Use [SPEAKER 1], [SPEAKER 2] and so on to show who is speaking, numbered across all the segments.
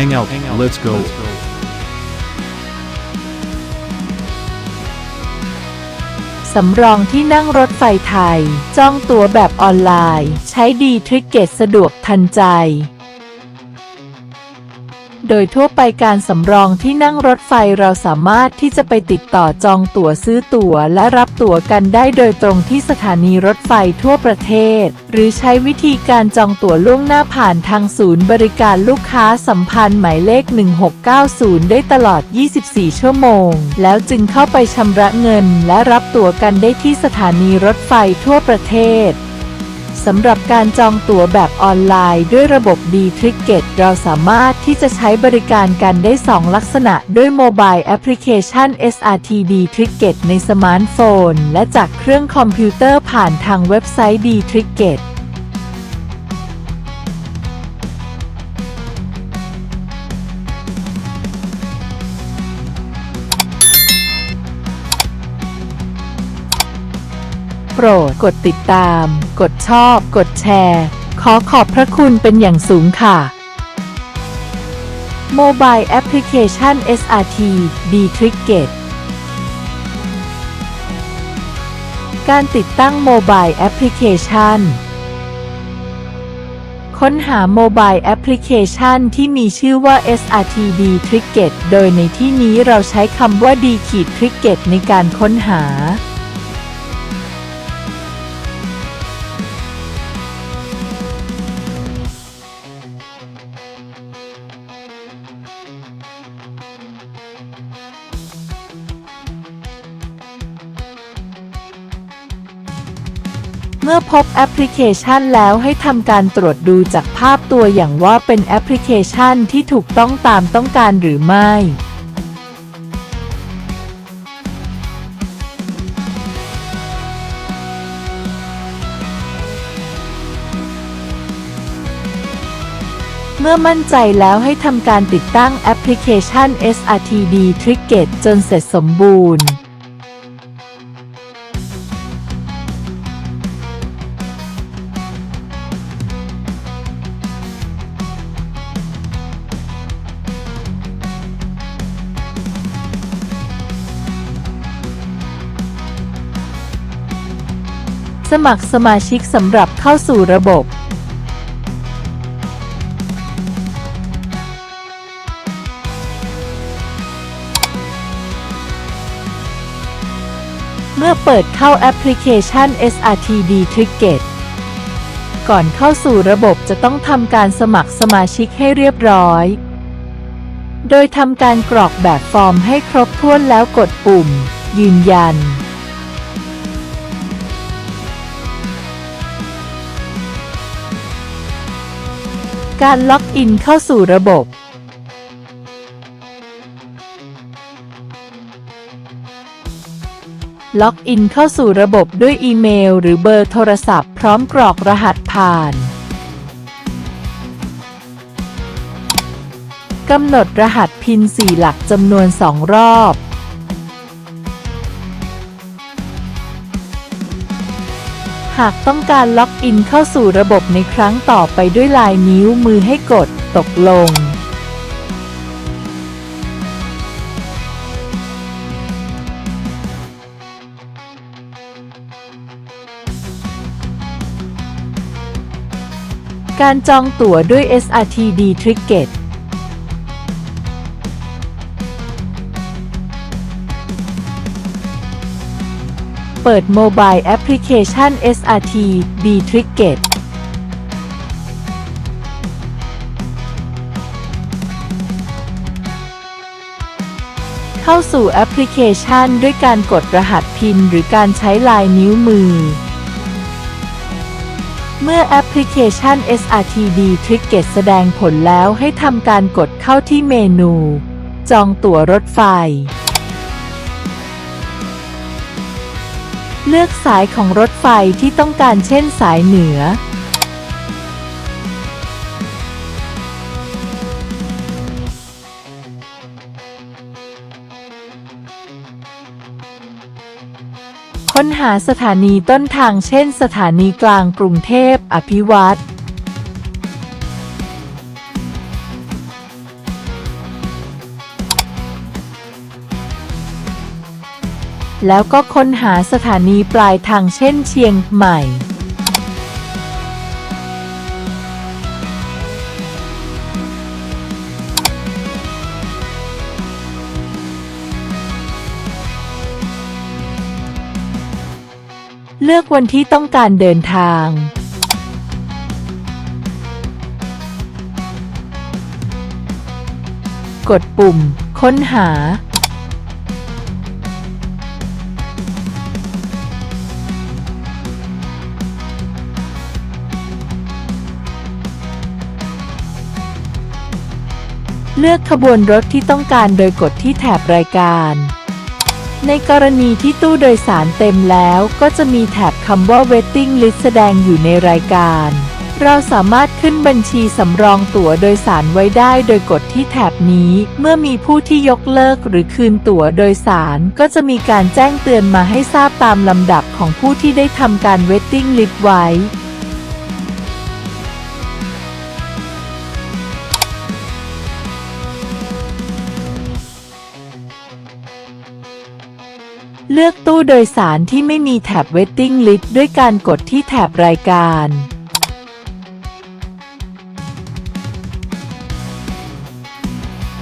[SPEAKER 1] Hang out. Let's go.
[SPEAKER 2] สำรองที่นั่งรถไฟไทย จองตั๋วแบบออนไลน์ ใช้ดีทริกเกตสะดวกทันใจ โดยทั่วไปการสำรองที่นั่งรถไฟเราสามารถที่จะไปติดต่อจองตั๋วซื้อตั๋ว และรับตั๋วกันได้โดยตรงที่สถานีรถไฟทั่วประเทศ หรือใช้วิธีการจองตั๋วล่วงหน้าผ่านทางศูนย์บริการลูกค้าสัมพันธ์หมายเลข 1690 ได้ตลอด 24 ชั่วโมง แล้วจึงเข้าไปชำระเงินและรับตั๋วกันได้ที่สถานีรถไฟทั่วประเทศ สำหรับการจองตั๋วแบบออนไลน์ด้วยระบบ d t r i c k e t เราสามารถที่จะใช้บริการกันได้ 2 ลักษณะด้วยโมบายแอปพลิเคชัน SRT d t r i c k e t ในสมาร์ทโฟน และจากเครื่องคอมพิวเตอร์ผ่านทางเว็บไซต์ d t r i c k e t รด กดติดตาม กดชอบ กดแชร์ ขอขอบพระคุณเป็นอย่างสูงค่ะ Mobile Application SRT D t r i c k e t การติดตั้งโมบายแอปพลิเคชันค้นหาโมบายแอปพลิเคชันที่มีชื่อว่า SRT D t r i c k e t โดยในที่นี้เราใช้คำว่า D ขีด t r i c k e t ในการค้นหา เมื่อพบแอปพลิเคชันแล้วให้ทำการตรวจดูจากภาพตัวอย่างว่าเป็นแอปพลิเคชันที่ถูกต้องตามต้องการหรือไม่เมื่อมั่นใจแล้วให้ทำการติดตั้งแอปพลิเคชัน SRTD t r i c k e t จนเสร็จสมบูรณ์ สมัครสมาชิกสำหรับเข้าสู่ระบบ เมื่อเปิดเข้าแอปพลิเคชัน SRTD Ticket ก่อนเข้าสู่ระบบจะต้องทำการสมัครสมาชิกให้เรียบร้อย โดยทำการกรอกแบบฟอร์มให้ครบถ้วนแล้วกดปุ่ม ยืนยัน การล็อกอินเข้าสู่ระบบ ล็อกอินเข้าสู่ระบบด้วยอีเมล หรือเบอร์โทรศัพท์พร้อมกรอกรหัสผ่านกำหนดรหัสพิน4หลักจำนวน 2 รอบ หากต้องการล็อกอินเข้าสู่ระบบในครั้งต่อไปด้วยลายนิ้วมือให้กดตกลง การจองตั๋วด้วย SRTD Ticket เปิดโมบายแอปพลิเคชัน SRT D t r i c k e t เข้าสู่แอปพลิเคชันด้วยการกดรหัสพินหรือการใช้ลายนิ้วมือ เมื่อแอปพลิเคชัน SRTD t r i c k e t แสดงผลแล้วให้ทำการกดเข้าที่เมนู จองตั๋วรถไฟ เลือกสายของรถไฟที่ต้องการเช่นสายเหนือ ค้นหาสถานีต้นทางเช่นสถานีกลางกรุงเทพอภิวัตร แล้วก็ค้นหาสถานีปลายทางเช่นเชียงใหม่ เลือกวันที่ต้องการเดินทางกดปุ่ม ค้นหา เลือกขบวนรถที่ต้องการโดยกดที่แถบรายการ ในกรณีที่ตู้โดยสารเต็มแล้วก็จะมีแถบคำว่า waiting list แสดงอยู่ในรายการ เราสามารถขึ้นบัญชีสำรองตั๋วโดยสารไว้ได้โดยกดที่แถบนี้ เมื่อมีผู้ที่ยกเลิกหรือคืนตั๋วโดยสารก็จะมีการแจ้งเตือนมาให้ทราบตามลำดับของผู้ที่ได้ทำการ waiting list ไว้ เลือกตู้โดยสารที่ไม่มีแถบ Waiting List ด้วยการกดที่แถบรายการ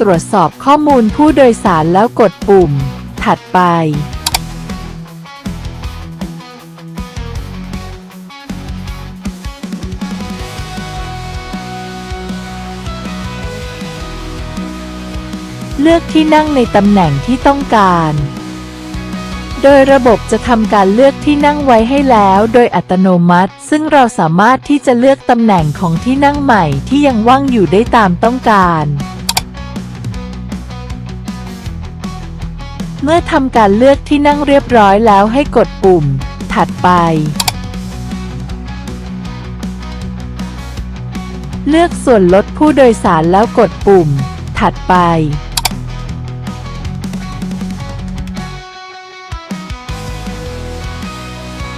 [SPEAKER 2] ตรวจสอบข้อมูลผู้โดยสารแล้วกดปุ่ม ถัดไป เลือกที่นั่งในตำแหน่งที่ต้องการ โดยระบบจะทำการเลือกที่นั่งไว้ให้แล้วโดยอัตโนมัติ ซึ่งเราสามารถที่จะเลือกตำแหน่งของที่นั่งใหม่ที่ยังว่างอยู่ได้ตามต้องการ เมื่อทำการเลือกที่นั่งเรียบร้อยแล้วให้กดปุ่ม ถัดไป เลือกส่วนลดผู้โดยสารแล้วกดปุ่ม ถัดไป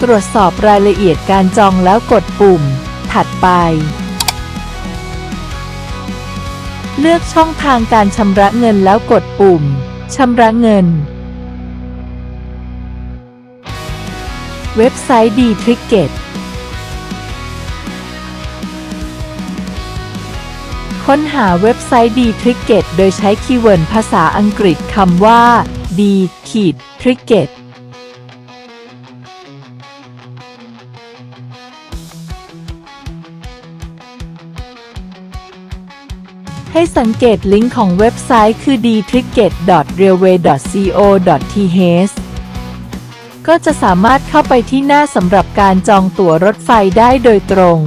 [SPEAKER 2] รวจสอบรายละเอียดการจองแล้วกดปุ่ม ถัดไป เลือกช่องทางการชำระเงินแล้วกดปุ่มชำระเงิน เว็บไซต์ดีทริกเก็ตค้นหาเว็บไซต์ดีทริกเก็ตโดยใช้คีย์เวิร์ดภาษาอังกฤษคำว่าดีขีดทริกเก็ต ให้สังเกตลิงก์ของเว็บไซต์คือ dticket.railway.co.th ก็จะสามารถเข้าไปที่หน้าสำหรับการจองตั๋วรถไฟได้โดยตรง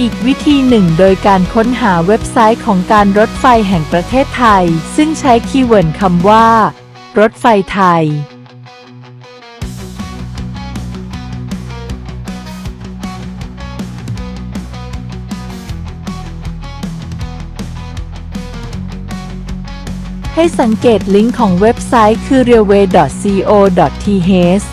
[SPEAKER 2] อีกวิธีหนึ่งโดยการค้นหาเว็บไซต์ของการรถไฟแห่งประเทศไทย ซึ่งใช้คีย์เวิร์ดคำว่า รถไฟไทย ให้สังเกตลิงก์ของเว็บไซต์คือ railway.co.th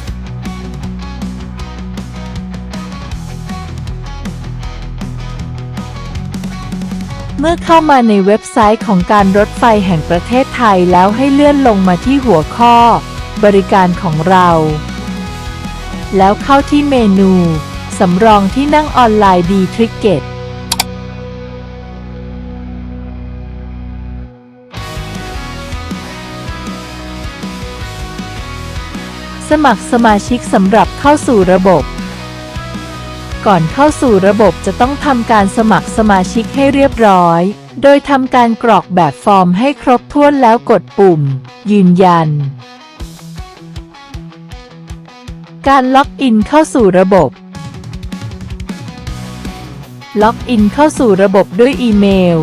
[SPEAKER 2] เมื่อเข้ามาในเว็บไซต์ของการรถไฟแห่งประเทศไทยแล้วให้เลื่อนลงมาที่หัวข้อ บริการของเรา แล้วเข้าที่เมนู สำรองที่นั่งออนไลน์ดีทริกเก็ต สมัครสมาชิกสำหรับเข้าสู่ระบบ ก่อนเข้าสู่ระบบจะต้องทำการสมัครสมาชิกให้เรียบร้อย โดยทำการกรอกแบบฟอร์มให้ครบถ้วนแล้วกดปุ่ม ยืนยัน การล็อกอินเข้าสู่ระบบ ล็อกอินเข้าสู่ระบบด้วยอีเมล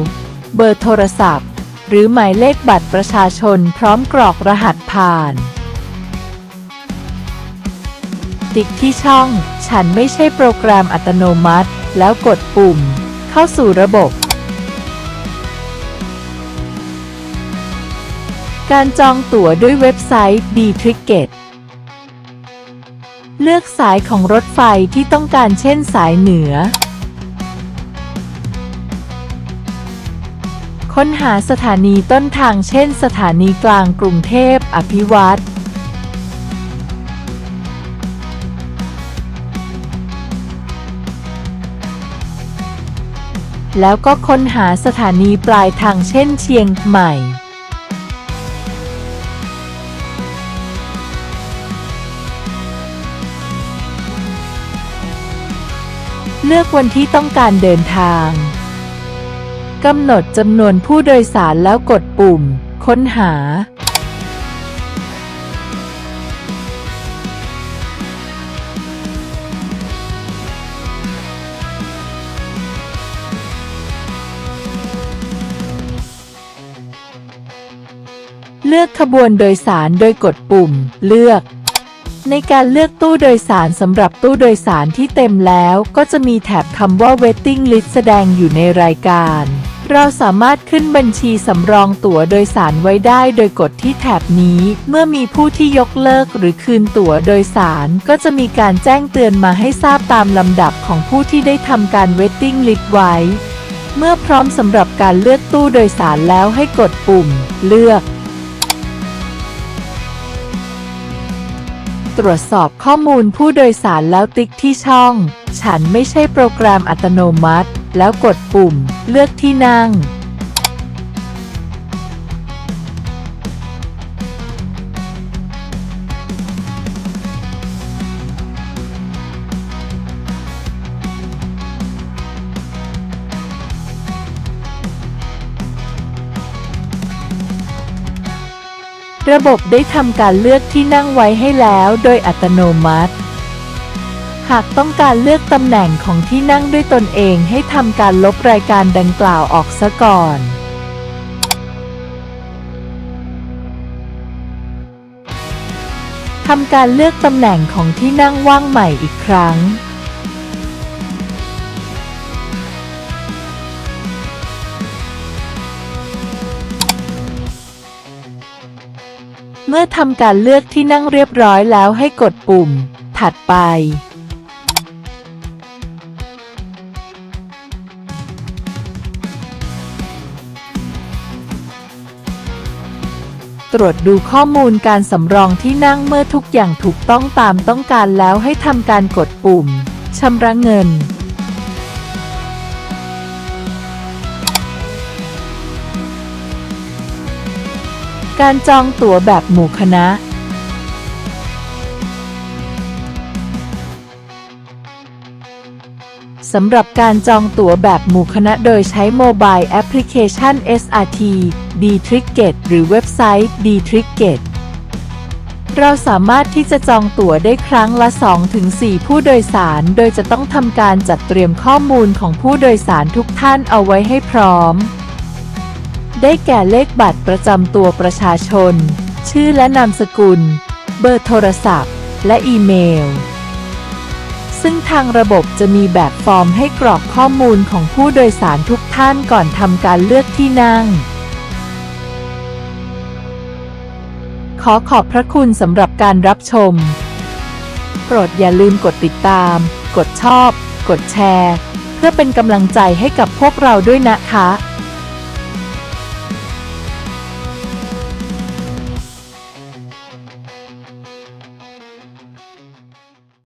[SPEAKER 2] เบอร์โทรศัพท์ หรือหมายเลขบัตรประชาชนพร้อมกรอกรหัสผ่าน ติ๊กที่ช่อง ฉันไม่ใช่โปรแกรมอัตโนมัติ แล้วกดปุ่ม เข้าสู่ระบบ การจองตั๋วด้วยเว็บไซต์ d t r i c k e t เลือกสายของรถไฟที่ต้องการเช่นสายเหนือ ค้นหาสถานีต้นทางเช่นสถานีกลางกรุงเทพอภิวัตร แล้วก็ค้นหาสถานีปลายทางเช่นเชียงใหม่ เลือกวันที่ต้องการเดินทางกำหนดจำนวนผู้โดยสารแล้วกดปุ่ม ค้นหา เลือกขบวนโดยสารโดยกดปุ่ม เลือก ในการเลือกตู้โดยสารสำหรับตู้โดยสารที่เต็มแล้ว ก็จะมีแถบคำว่า waiting list แสดงอยู่ในรายการ เราสามารถขึ้นบัญชีสำรองตั๋วโดยสารไว้ได้โดยกดที่แถบนี้ เมื่อมีผู้ที่ยกเลิกหรือคืนตั๋วโดยสาร ก็จะมีการแจ้งเตือนมาให้ทราบตามลำดับของผู้ที่ได้ทำการ waiting list ไว้ เมื่อพร้อมสำหรับการเลือกตู้โดยสารแล้วให้กดปุ่ม เลือก ตรวจสอบข้อมูลผู้โดยสารแล้วติ๊กที่ช่อง ฉันไม่ใช่โปรแกรมอัตโนมัติ แล้วกดปุ่ม เลือกที่นั่ง ระบบได้ทำการเลือกที่นั่งไว้ให้แล้วโดยอัตโนมัติ หากต้องการเลือกตำแหน่งของที่นั่งด้วยตนเองให้ทำการลบรายการดังกล่าวออกซะก่อนทำการเลือกตำแหน่งของที่นั่งว่างใหม่อีกครั้ง เมื่อทำการเลือกที่นั่งเรียบร้อยแล้วให้กดปุ่ม ถัดไป ตรวจดูข้อมูลการสำรองที่นั่งเมื่อทุกอย่างถูกต้องตามต้องการแล้วให้ทำการกดปุ่มชำระเงิน การจองตั๋วแบบหมู่คณะ สำหรับการจองตั๋วแบบหมู่คณะโดยใช้โมบายแอปพลิเคชัน SRT D Ticket หรือเว็บไซต์ D Ticket เราสามารถที่จะจองตั๋วได้ครั้งละ 2-4 ผู้โดยสาร โดยจะต้องทำการจัดเตรียมข้อมูลของผู้โดยสารทุกท่านเอาไว้ให้พร้อม ได้แก่เลขบัตรประจำตัวประชาชน ชื่อและนามสกุล เบอร์โทรศัพท์ และอีเมล ซึ่งทางระบบจะมีแบบฟอร์มให้กรอกข้อมูลของผู้โดยสารทุกท่านก่อนทำการเลือกที่นั่ง ขอขอบพระคุณสำหรับการรับชม โปรดอย่าลืมกดติดตาม กดชอบ กดแชร์ เพื่อเป็นกำลังใจให้กับพวกเราด้วยนะคะ